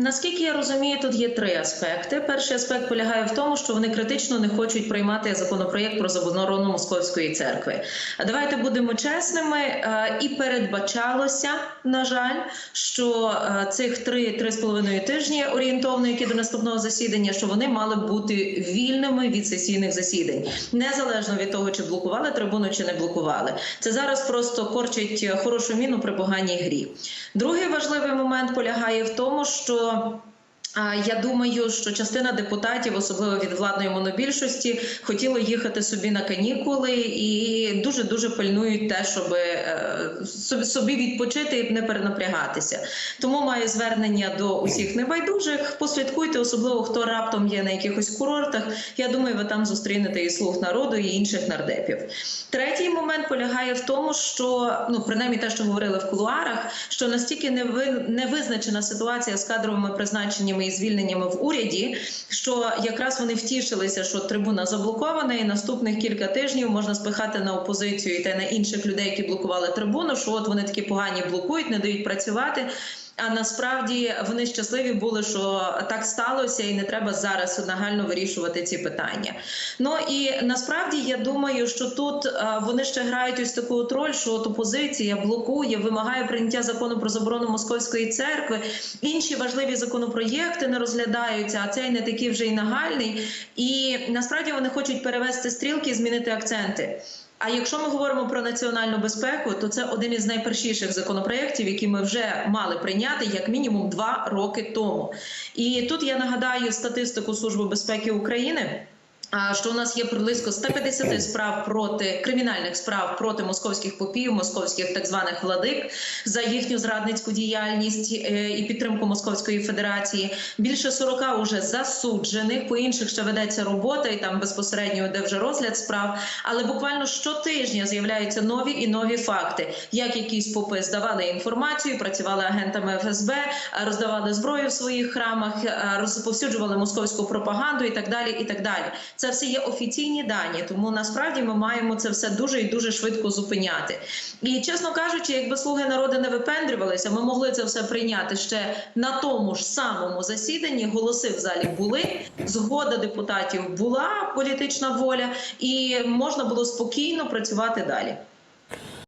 Наскільки я розумію, тут є три аспекти. Перший аспект полягає в тому, що вони критично не хочуть приймати законопроєкт про заборону московської церкви. А Давайте будемо чесними. е, І передбачалося, на жаль, що е, цих три три з половиною тижні орієнтовно, які до наступного засідання, що вони мали бути вільними від сесійних засідань, незалежно від того, чи блокували трибуну, чи не блокували. Це зараз просто корчить хорошу міну при поганій грі. Другий важливий момент полягає в тому, що а, Я думаю, що частина депутатів, особливо від владної монобільшості, хотіли їхати собі на канікули і дуже дуже пильнують те, щоб е, собі- відпочити і не перенапрягатися. Тому маю звернення до усіх небайдужих. Послідкуйте, особливо хто раптом є на якихось курортах. Я думаю, ви там зустрінете і слуг народу, і інших нардепів. Третій момент полягає в тому, що ну принаймні те, що говорили в кулуарах, що настільки не ви не визначена ситуація з кадровими призначеннями і звільненнями в уряді, що якраз вони втішилися, що трибуна заблокована, і наступних кілька тижнів можна спихати на опозицію і те на інших людей, які блокували трибуну. Що от вони такі погані блокують, не дають працювати. А насправді вони щасливі були, що так сталося, і не треба зараз нагально вирішувати ці питання. Ну і насправді я думаю, що тут е, вони ще грають ось таку от роль, що от опозиція блокує, вимагає прийняття закону про заборону московської церкви. Інші важливі законопроєкти не розглядаються, а цей не такий вже й нагальний. І насправді вони хочуть перевести стрілки і змінити акценти. А якщо ми говоримо про національну безпеку, то це один із найпершіших законопроєктів, які ми вже мали прийняти як мінімум два роки тому. І тут я нагадаю статистику Служби безпеки України. Що у нас є близько 150 справ проти кримінальних справ проти московських попів, московських так званих владик за їхню зрадницьку діяльність е, і підтримку Московської Федерації. Більше 40 уже засуджених. По інших ще ведеться робота, і там безпосередньо йде вже розгляд справ. Але буквально щотижня з'являються нові і нові факти, як якісь попи здавали інформацію, працювали агентами ФСБ, е, роздавали зброю в своїх храмах, е, розповсюджували московську пропаганду і так далі. І так далі. Це все є офіційні дані, тому насправді ми маємо це все дуже і дуже швидко зупиняти. І чесно кажучи, якби слуги народу не випендрювалися, ми могли це все прийняти ще на тому ж самому засіданні. Голоси в залі були, згода депутатів була, політична воля, і можна було спокійно працювати далі.